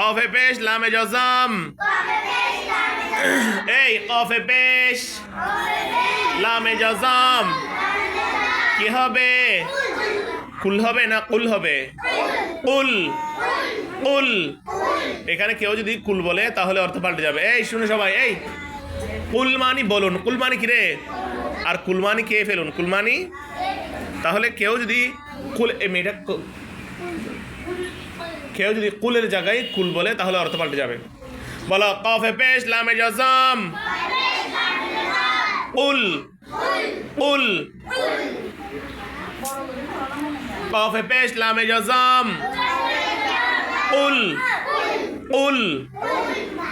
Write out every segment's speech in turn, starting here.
Coffee পেশ লামে জজম এই কফে পেশ লামে জজম কি হবে কুল হবে না কুল হবে কুল কুল এখানে কেউ যদি কুল বলে তাহলে অর্থ পাল্টে যাবে। এই শুনে সবাই এই। কুলমানি বলুন কুলমানি কি রে আর কুলমানি কে ফেলুন? কুলমানি? তাহলে কেউ যদি কুল এই মেয়েটা কেউ যদি কুলের জায়গায় কুল বলে, তাহলে অর্থ পাল্টে যাবে। বলো, কফে পেশ, লামে জজম। কুল কুল কফে পেশ, লামে জজম। কুল কুল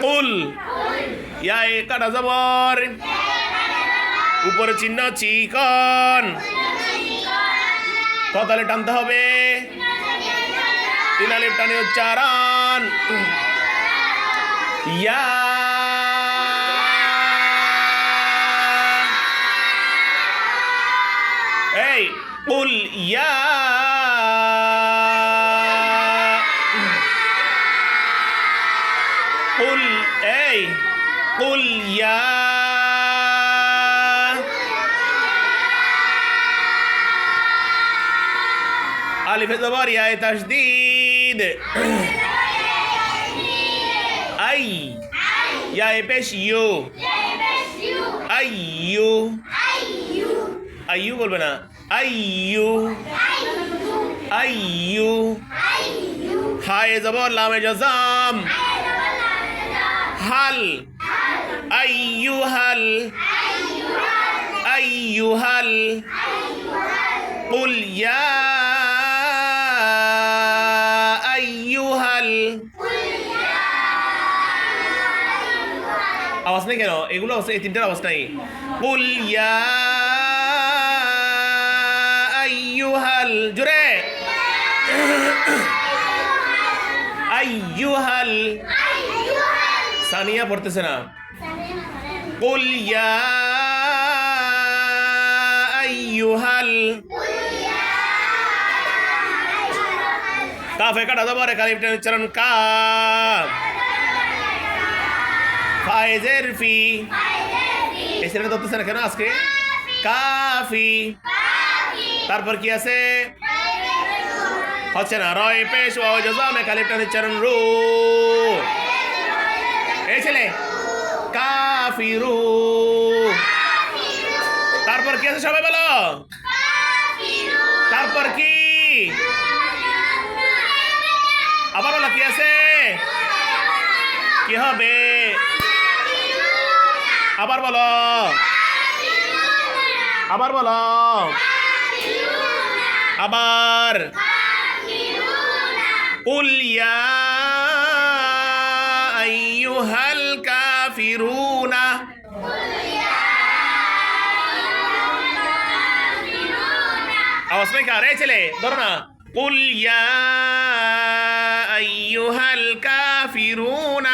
কুল ইয়া কাটা জবর। উপরে চিহ্ন চিকন। কতালে টানতে হবে। তিন আলিফ টানে উচ্চারণ ইয়া। এই কুল ইয়া। কুল এই কুল ইয়া। আলিফে জবর, ইয়ায়ে তাসদীদ। العيد أي يا بيش يو أيو أيو قول بنا أيو أيو هاي hal لام جزام هل أيها هل hal ul يا আওয়াজ নেই কেন? এগুলো আছে এই তিনটার আওয়াজ নাই। কুল ইয়া আইয়ুহাল, জোরে। আইয়ুহাল। সানিয়া পড়তেছে না। কুল ইয়া আইয়ুহাল। কাফে কাটা জবরে কালিফটা উচ্চারণ কা। ফায়েজের ফি এই ধরতেছে না কেন আজকে? কাফি তারপর কি আছে? হচ্ছে না রয় পেশ ও জজামে কালিফটা উচ্চারণ রু। এই ছেলে কাফিরু তারপর কি আছে সবাই বলো? তারপর কি? আবার বলো কি আছে? কি হবে? আবার বলো আবার বলো আবার قل يا أيها الكافرون আওয়াজ নাই কার এই ছেলে ধরো না قل يا أيها الكافرون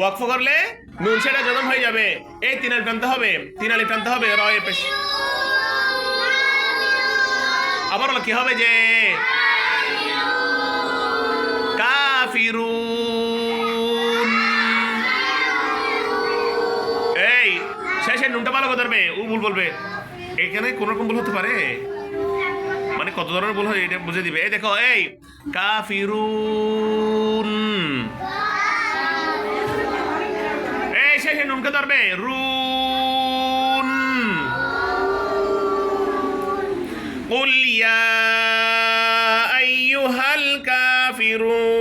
ওয়াকফ করলে নুন সেটা জদম হয়ে যাবে। এই তিন আলিফ টানতে হবে তিন আলিফ টানতে হবে র রয়ের পেশ। আবার কি হবে যে? কাফিরুন। এই, শেষে নুনটা ভালো করে ধরবে ও ভুল বলবে। এখানে কোন রকম ভুল হতে পারে? মানে কত ধরনের ভুল হয় এটা বুঝে দিবে। এই দেখো, এই, কাফিরুন এই শেষে নুনকে ধরবে রুন قل يا أيها الكافرون